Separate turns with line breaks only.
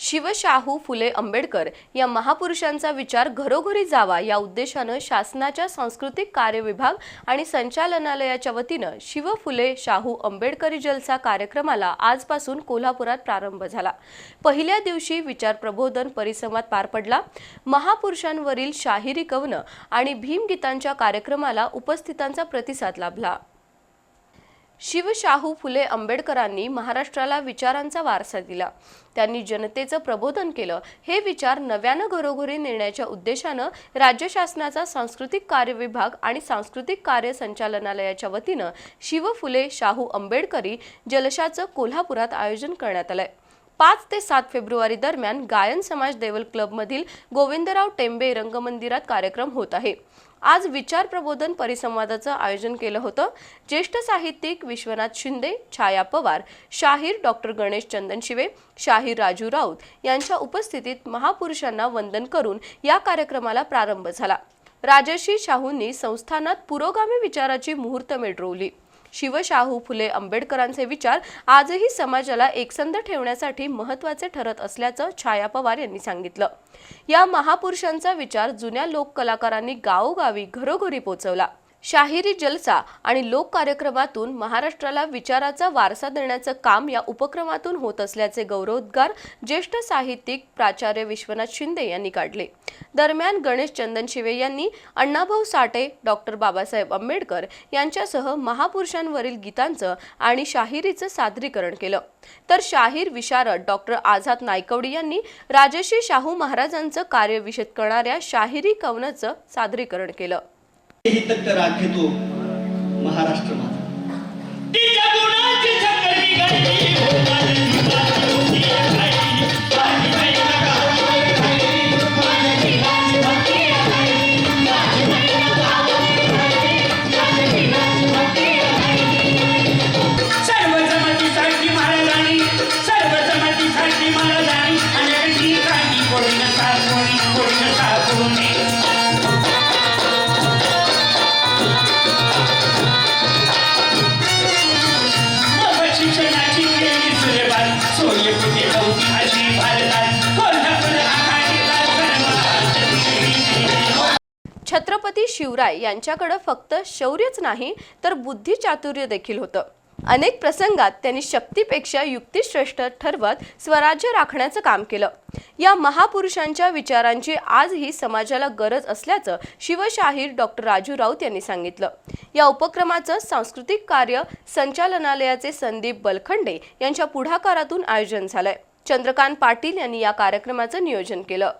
शिवशाहू फुले आंबेडकर या महापुरुषांचा विचार घरोघरी जावा या उद्देशानं शासनाच्या सांस्कृतिक कार्य विभाग आणि संचालनालयाच्या वतीनं शिव फुले शाहू आंबेडकरी जलसा कार्यक्रमाला आजपासून कोल्हापुरात प्रारंभ झाला. पहिल्या दिवशी विचार प्रबोधन परिसंवाद पार पडला. महापुरुषांवरील शाहिरी कवनं आणि भीमगीतांच्या कार्यक्रमाला उपस्थितांचा प्रतिसाद लाभला. शिवशाहू फुले आंबेडकरांनी महाराष्ट्राला विचारांचा वारसा दिला. त्यांनी जनतेचं प्रबोधन केलं. हे विचार नव्यानं घरोघरी नेण्याच्या उद्देशानं राज्य शासनाचा सांस्कृतिक कार्य विभाग आणि सांस्कृतिक कार्य संचालनालयाच्या वतीनं शिव फुले शाहू आंबेडकरी जलशाचं कोल्हापुरात आयोजन करण्यात आलंय. पाच ते सात फेब्रुवारी दरम्यान गायन समाज देवल क्लबमधील गोविंदराव टेंबे रंगमंदिरात कार्यक्रम होत आहे. आज विचार प्रबोधन परिसंवादाचं आयोजन केलं होतं. ज्येष्ठ साहित्यिक विश्वनाथ शिंदे छाया पवार शाहीर डॉक्टर गणेश चंदनशिवे शाहीर राजू राऊत यांच्या उपस्थितीत महापुरुषांना वंदन करून या कार्यक्रमाला प्रारंभ झाला. राजर्षी शाहूंनी संस्थानात पुरोगामी विचाराची मुहूर्तमेढ रोवली. शिवशाहू फुले आंबेडकरांचे विचार आजही समाजाला एकसंध ठेवण्यासाठी महत्त्वाचे ठरत असल्याचं छाया पवार यांनी सांगितलं. या महापुरुषांचा विचार जुन्या लोक कलाकारांनी गावोगावी घरोघरी पोचवला. शाहिरी जलसा आणि लोक कार्यक्रमातून महाराष्ट्राला विचाराचा वारसा देण्याचं काम या उपक्रमातून होत असल्याचे गौरवोद्गार ज्येष्ठ साहित्यिक प्राचार्य विश्वनाथ शिंदे यांनी काढले. दरम्यान गणेश चंदनशिवे यांनी अण्णाभाऊ साठे डॉक्टर बाबासाहेब आंबेडकर यांच्यासह महापुरुषांवरील गीतांचं आणि शाहिरीचं सादरीकरण केलं. तर शाहीर विशारद डॉक्टर आझाद नायकवडी यांनी राजर्षी शाहू महाराजांचं कार्य विशद करणाऱ्या शाहिरी कवनाचं सादरीकरण केलं.
ही तक्त राखतो महाराष्ट्र
छत्रपती शिवराय यांच्याकडं फक्त शौर्यच नाही तर बुद्धिचातुर्य देखील होतं. अनेक प्रसंगात त्यांनी शक्तीपेक्षा युक्तिश्रेष्ठ ठरवत स्वराज्य राखण्याचं काम केलं. या महापुरुषांच्या विचारांची आजही समाजाला गरज असल्याचं शिवशाहीर डॉक्टर राजू राऊत यांनी सांगितलं. या उपक्रमाचं सांस्कृतिक कार्य संचालनालयाचे संदीप बलखंडे यांच्या पुढाकारातून आयोजन झालंय. चंद्रकांत पाटील यांनी या कार्यक्रमाचं नियोजन केलं.